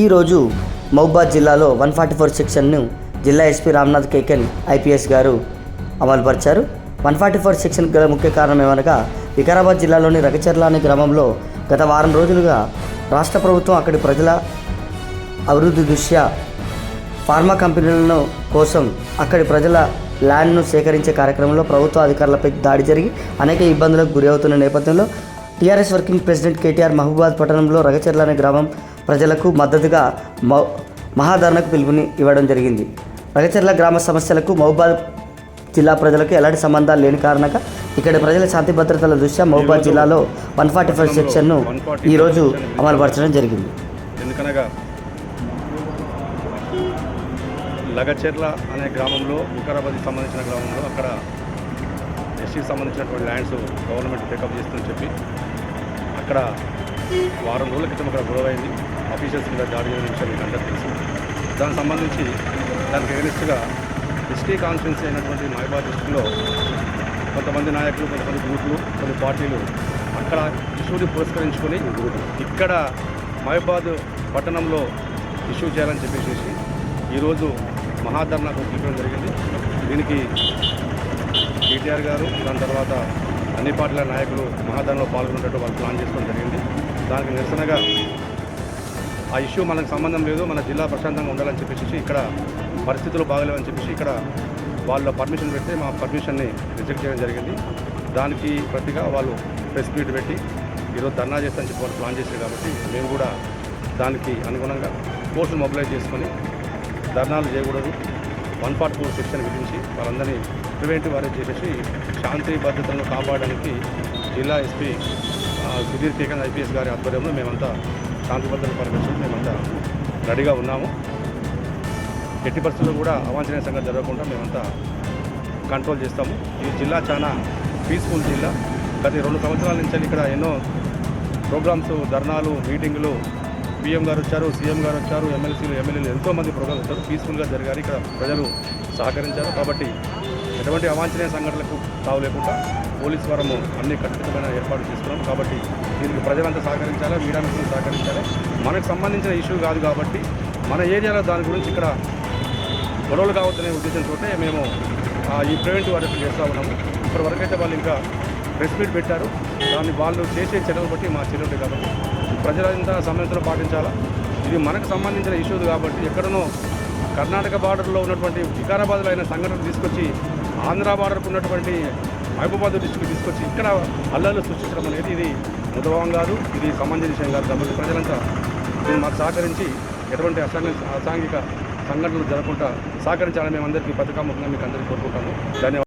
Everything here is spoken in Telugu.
ఈరోజు మహబాద్ జిల్లాలో వన్ ఫార్టీ ఫోర్ సెక్షన్ను జిల్లా ఎస్పీ రామ్నాథ్ కేకెన్ ఐపీఎస్ గారు అమలుపరిచారు. వన్ ఫార్టీ ఫోర్ సెక్షన్ గల ముఖ్య కారణం ఏమనగా వికారాబాద్ జిల్లాలోని రగచర్ల అనే గ్రామంలో గత వారం రోజులుగా రాష్ట్ర ప్రభుత్వం అక్కడి ప్రజల అభివృద్ధి దృష్ట్యా ఫార్మా కంపెనీలను కోసం అక్కడి ప్రజల ల్యాండ్ను సేకరించే కార్యక్రమంలో ప్రభుత్వ అధికారులపై దాడి జరిగి అనేక ఇబ్బందులకు గురి అవుతున్న నేపథ్యంలో TRS working president KTR Mahabubabad పట్టణంలో రగచర్ల అనే గ్రామం ప్రజలకు మద్దతుగా మౌ మహాధరణకు పిలుపుని ఇవ్వడం జరిగింది. రగచెర్ల గ్రామ సమస్యలకు మహబూబాద్ జిల్లా ప్రజలకు ఎలాంటి సంబంధాలు లేని కారణంగా ఇక్కడి ప్రజల శాంతి భద్రతల దృష్ట్యా మహబూబాద్ జిల్లాలో వన్ ఫార్టీ ఫైవ్ సెక్షన్ను ఈరోజు అమలుపరచడం జరిగింది. ఎందుకనగా లగచెర్ల అనే గ్రామంలో వికారాబాద్కి సంబంధించిన గ్రామంలో అక్కడ ఎస్సీకి సంబంధించినటువంటి ల్యాండ్స్ గవర్నమెంట్ పికప్ చేస్తుందని చెప్పి అక్కడ వారం రోజుల క్రితం అక్కడ గొడవ అయింది మీద దాడి జరిగిన విషయం మీకు అందరికీ తెలుసు. దానికి సంబంధించి దానికి ఎగనిస్ట్గా ఎస్టీ కాన్స్టిట్యున్సీ అయినటువంటి మహిబాద్ డిస్టిక్లో కొంతమంది నాయకులు కొంతమంది గ్రూపులు కొన్ని పార్టీలు అక్కడ ఇష్యూని పురస్కరించుకొని ఇక్కడ మహిబాద్ పట్టణంలో ఇష్యూ చేయాలని చెప్పేసి ఈరోజు మహాధర్నాకు పిలవడం జరిగింది. దీనికి కేటీఆర్ గారు దాని తర్వాత అన్ని పార్టీల నాయకులు మహాధర్నలో పాల్గొనేటట్టు వాళ్ళు ప్లాన్ చేసుకోవడం జరిగింది. దానికి నిరసనగా ఆ ఇష్యూ మనకు సంబంధం లేదు మన జిల్లా ప్రశాంతంగా ఉండాలని చెప్పేసి ఇక్కడ పరిస్థితులు బాగలేవని చెప్పేసి ఇక్కడ వాళ్ళ పర్మిషన్ పెడితే మా పర్మిషన్ని రిజెక్ట్ చేయడం జరిగింది. దానికి ప్రతిగా వాళ్ళు ప్రెస్ మీట్ పెట్టి ఈరోజు ధర్నా చేస్తామని చెప్పి వాళ్ళు ప్లాన్ చేశారు కాబట్టి మేము కూడా దానికి అనుగుణంగా ఫోర్స్ మొబిలైజ్ చేసుకొని ధర్నాలు చేయకూడదు. వన్ ఫార్టీ ఫోర్ సెక్షన్ విధించి వాళ్ళందరినీ ప్రివెంటివ్ అరెస్ట్ చేసేసి శాంతి భద్రతలను కాపాడడానికి జిల్లా ఎస్పీ సుధీర్ కేకన్ ఐపీఎస్ గారి ఆధ్వర్యంలో మేమంతా శాంతి భద్రత పరిరక్షణ మేమంతా రెడీగా ఉన్నాము. ఎట్టి పరిస్థితుల్లో కూడా అవాంఛనీయ సంఘటన జరగకుండా మేమంతా కంట్రోల్ చేస్తాము. ఈ జిల్లా చాలా పీస్ఫుల్ జిల్లా. గత రెండు సంవత్సరాల నుంచి ఇక్కడ ఎన్నో ప్రోగ్రామ్స్ ధర్నాలు మీటింగులు పిఎం గారు వచ్చారు సీఎం గారు వచ్చారు ఎమ్మెల్సీలు ఎమ్మెల్యేలు ఎంతోమంది ప్రోగ్రామ్స్ వచ్చారు. పీస్ఫుల్గా జరిగారు. ఇక్కడ ప్రజలు సహకరించారు. కాబట్టి ఎటువంటి అవాంఛనీయ సంఘటనలకు తావు లేకుండా పోలీస్ వరము అన్ని ఖచ్చితమైన ఏర్పాటు చేసుకున్నాం. కాబట్టి దీనికి ప్రజలంతా సహకరించాలి? మీడియా మిత్రులు సహకరించాలి? మనకు సంబంధించిన ఇష్యూ కాదు కాబట్టి మన ఏరియాలో దాని గురించి ఇక్కడ గొడవలు కావద్దనే ఉద్దేశంతో మేము ఈ ప్రివెంటివ్ అరెస్ట్ చేస్తూ ఉన్నాము. ఇప్పటి వరకైతే అయితే వాళ్ళు ఇంకా ప్రెస్ మీట్ పెట్టారు. దాన్ని వాళ్ళు చేసే చర్యలు బట్టి మా చర్యలు కాబట్టి ప్రజలంతా సమయంతో పాటించాలా? ఇది మనకు సంబంధించిన ఇష్యూస్ కాబట్టి ఎక్కడనో కర్ణాటక బార్డర్లో ఉన్నటువంటి వికారాబాద్లో అయిన సంఘటన తీసుకొచ్చి ఆంధ్ర బార్డర్కు ఉన్నటువంటి మహబూబాద్ డిస్టిక్ తీసుకొచ్చి ఇక్కడ అల్లర్లు సృష్టించడం అనేది ఇది ముదభావం గారు ఇది సమంజన విషయం కాదు. కాబట్టి ప్రజలంతా దీన్ని మాకు సహకరించి ఎటువంటి అసాంఘ అసాంఘిక సంఘటనలు జరగకుండా సహకరించాలని మేమందరికీ పథకం మీకు అందరికీ కోరుకుంటాము ధన్యవాదాలు.